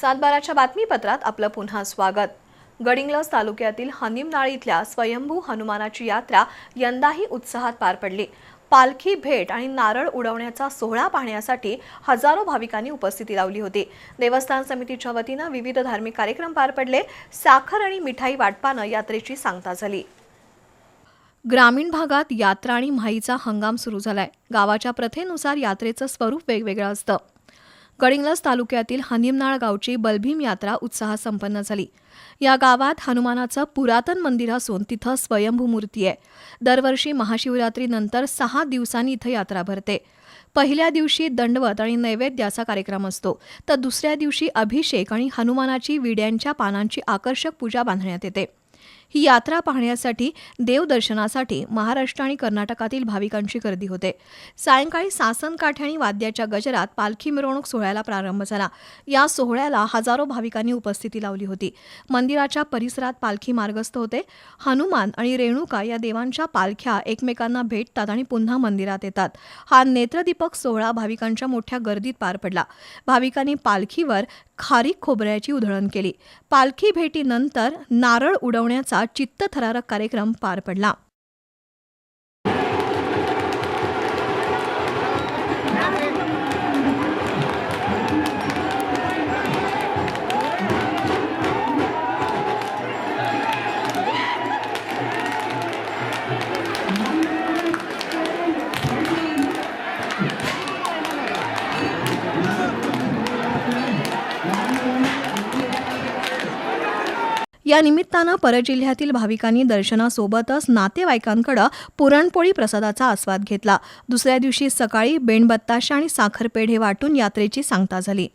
सातबाराच्या बातमीपत्रात आपलं पुन्हा स्वागत. गडिंग्लज तालुक्यातील हनीमनाळी इथल्या स्वयंभू हनुमानाची यात्रा यंदाही उत्साहात पार पडली. पालखी भेट आणि नारळ उडवण्याचा सोहळा पाहण्यासाठी हजारो भाविकांनी उपस्थिती लावली होती. देवस्थान समितीच्या वतीनं विविध धार्मिक कार्यक्रम पार पडले. साखर आणि मिठाई वाटपानं यात्रेची सांगता झाली. ग्रामीण भागात यात्रा आणि म्हाईचा हंगाम सुरू झालाय. गावाच्या प्रथेनुसार यात्रेचं स्वरूप वेगवेगळं असतं. गडिंग्लज तालुक्यातील हनीमनाळ गावची बलभीम यात्रा उत्साहात संपन्न झाली. या गावात हनुमानाचं पुरातन मंदिर असून तिथं स्वयंभू मूर्ती आहे. दरवर्षी महाशिवरात्रीनंतर सहा दिवसांनी इथं यात्रा भरते. पहिल्या दिवशी दंडवत आणि नैवेद्याचा कार्यक्रम असतो. तर दुसऱ्या दिवशी अभिषेक आणि हनुमानाची विड्यांच्या पानांची आकर्षक पूजा बांधण्यात येते. ही यात्रा पाहण्यासाठी देवदर्शनासाठी महाराष्ट्र आणि कर्नाटकातील भाविकांची गर्दी होते. सायंकाळी सासनकाठी आणि वाद्याच्या गजरात पालखी मिरवणूक सोहळ्याला प्रारंभ झाला. या सोहळ्याला हजारो भाविकांनी उपस्थिती लावली होती. मंदिराच्या परिसरात पालखी मार्गस्थ होते. हनुमान आणि रेणुका या देवांच्या पालख्या एकमेकांना भेटतात आणि पुन्हा मंदिरात येतात. हा नेत्रदीपक सोहळा भाविकांच्या मोठ्या गर्दीत पार पडला. भाविकांनी पालखीवर खारीक खोबऱ्याची उधळण केली. पालखी भेटीनंतर नारळ उडवण्याचा चित्तथरारक कार्यक्रम पार पडला. या निमित्तानं परजिल्ह्यातील भाविकांनी दर्शनासोबतच नातेवाईकांकडे पुरणपोळी प्रसादाचा आस्वाद घेतला. दुसऱ्या दिवशी सकाळी बेणबत्ताशा आणि साखरपेढे वाटून यात्रेची सांगता झाली.